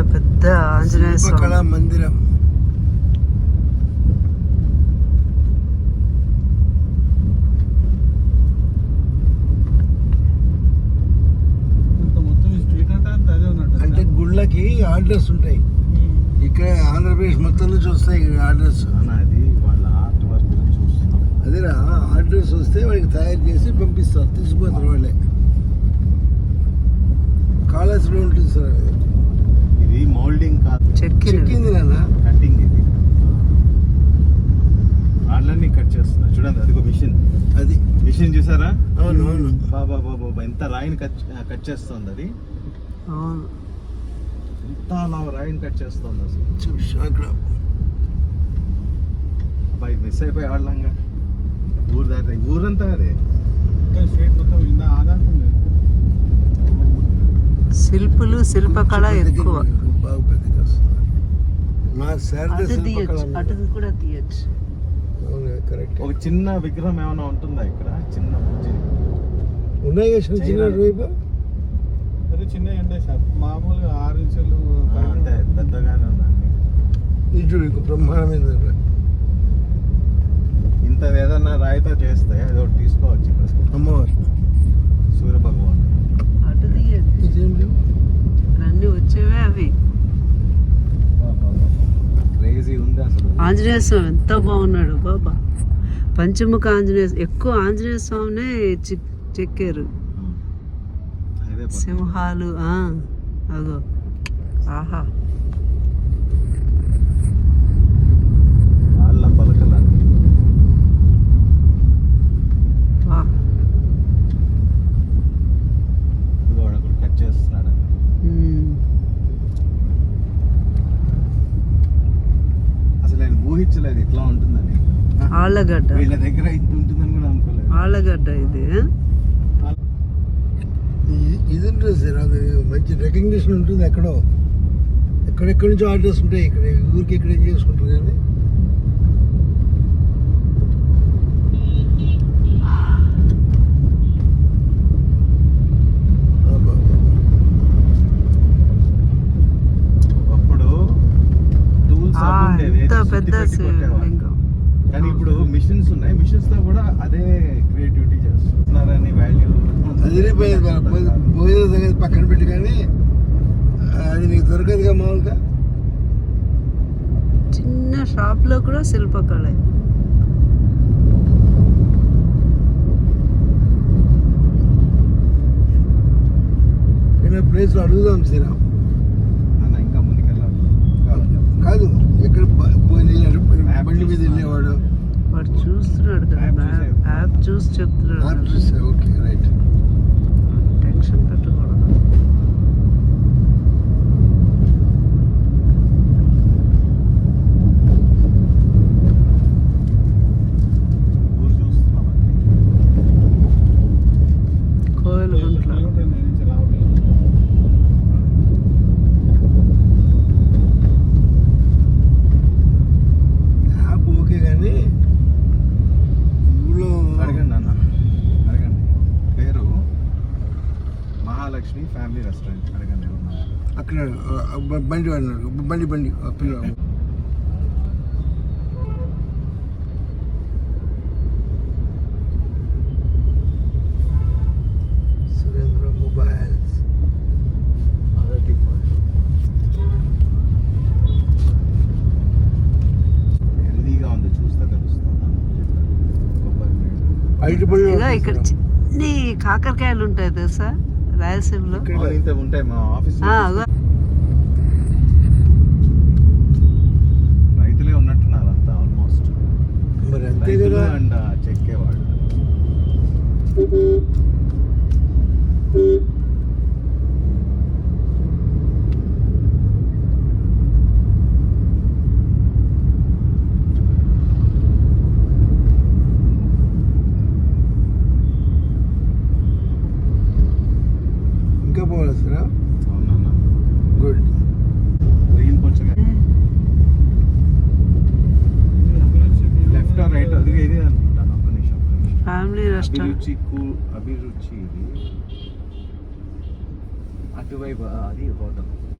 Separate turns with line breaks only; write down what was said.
ఆంజనేయ
శిల్పకళా
స్వామి.
మందిరం. అంటే గుళ్ళకి ఆర్డర్స్ ఉంటాయి. ఇక్కడ ఆంధ్రప్రదేశ్ మొత్తం నుంచి వస్తాయి ఆర్డర్స్
అది వాళ్ళ ఆర్ట్ వర్క్ చూస్తున్నాం
అదేరా ఆర్డర్స్ వస్తే వాళ్ళకి తయారు చేసి పంపిస్తారు. తీసుకుపోతారు వాళ్ళే. కాలేజ్లో ఉంటుంది సార్ అది.
ఇది మౌల్డింగ్ కాదు
చెక్కినవి
చెక్కింది నాన్న
కటింగ్ ఇది వాళ్ళని కట్ చేస్తున్నా చూడండి అదిగో మిషన్ మిషన్ చూసారా?
అవును అవును.
బాబా బాబా బాబా ఎంత రాయిని కట్ కట్ చేస్తుంది అది
అవును.
ఎంత అలా రాయిని కట్ చేస్తుంది అసలు. అబ్బాయి మిస్ అయిపోయి వాళ్ళంగా ఊరు దాటి ఊరంతా అదే.
శిల్పులు శిల్పకళ ఎక్కువ.
బాగా పెద్దగా వస్తుంది నా శారద
అటు
శిల్పకళ
తీయచ్చు. అటు కూడా తీయచ్చు.
కరెక్ట్
ఒక చిన్న విగ్రహం ఏమైనా ఉంటుందా ఇక్కడ? చిన్న
ఉన్నాయి కదా చిన్న చిన్న వైపు?
అదే చిన్న ఎండే సార్. మామూలుగా ఆరు ఇంచులు
అంతే. పెద్దగానే ఉందండి
ఇది చూడు ఇంకో బ్రహ్మాండమైన
ఇంత ఏదన్నా రాయితో చేస్తే అది ఒకటి తీసుకోవచ్చు ఇక్కడ.
అమ్మవారు
సూర్య భగవాన్
అటు తీయచ్చు
ఇదేం లేవు
అన్నీ వచ్చేవే అవి
క్రేజీ ఉంది అసలు
ఆంజనేయ స్వామి ఎంత బాగున్నాడు బాబా. పంచముఖ ఆంజనేయ ఎక్కువ ఆంజనేయ స్వామినే చెక్- చెక్కారు. సింహాలు ఆ, అగో. ఆహా. ఆళ్ళగడ్డ.
వీళ్ళ దగ్గర ఇంత ఉంటుందని కూడా అనుకోలేదు.
ఆళ్ళగడ్డ ఇది.
ఇది- ఉంటుంది సార్ అది మంచి రికగ్నిషన్ ఉంటుంది ఎక్కడో. ఎక్కడెక్కడి నుంచో ఆర్డర్స్ ఉంటాయి ఇక్కడ ఊరికి ఇక్కడ ఏం చేసుకుంటారు కానీ.
పెద్ద
కానీ ఇప్పుడు మిషన్స్ ఉన్నాయి. మిషన్స్తో కూడా అదే క్రియేటివిటీ చేస్తున్నారని వాల్యూ
అదిరిపోయింది పోయిన సంగతి పక్కన పెట్టి కానీ అది నీకు దొరకదుగా మామూలుగా?
చిన్న షాప్లో కూడా శిల్పకళ.
నేను ప్లేస్లో అడుగుదాం శ్రీరామ్.
అన్న ఇంకా ముందుకెళ్ళాలి.
కాదు. ఎక్కడ బ-
చూసే-
యాప్ చూసి చెప్తున్నాడు
ఆప్ చూసా ఓకే రైట్
టెన్షన్ పెట్టకూడదు
ఊరు చూస్తున్నాం అంతే.
కోయిల గుంట్ల
కిలోమీటర్ నేను నుంచి రావాలి
యాప్ ఓకే కానీ ఊళ్ళో
అడగండి అన్న అడగండి పేరు మహాలక్ష్మి ఫ్యామిలీ రెస్టారెంట్ అడగండి.
అక్కడ బండి వాడినాడు. బండి బండి. ఆ పిల్ల. సురేంద్ర మొబైల్స్.
హెల్దీగా ఉంది చూస్తే తెలుస్తుంది కొబ్బరి నీళ్ళు.
ఐదు బండి
ఇక ఇక్కడ చిన్ని కాకరకాయలు ఉంటాయి తెలుసా? రాయలసీమలో
ఉంటాయి మా ఆఫీస్. రైతులే ఉన్నట్టున్నారు అంతా ఆల్మోస్ట్
మరి అంతే
రైతులు
కదా.
అండ్ చెక్కేవాళ్ళు
ఇంకా పోవాలి సార్
అవునన్న
గుడ్
లెఫ్ట్ రైట్? అది ఇది అనుకుంటాను ఒక్క నిమిషం.
Family restaurant.
అభిరుచి కూ అభిరుచి ఇది. అటువైపు అది హోటల్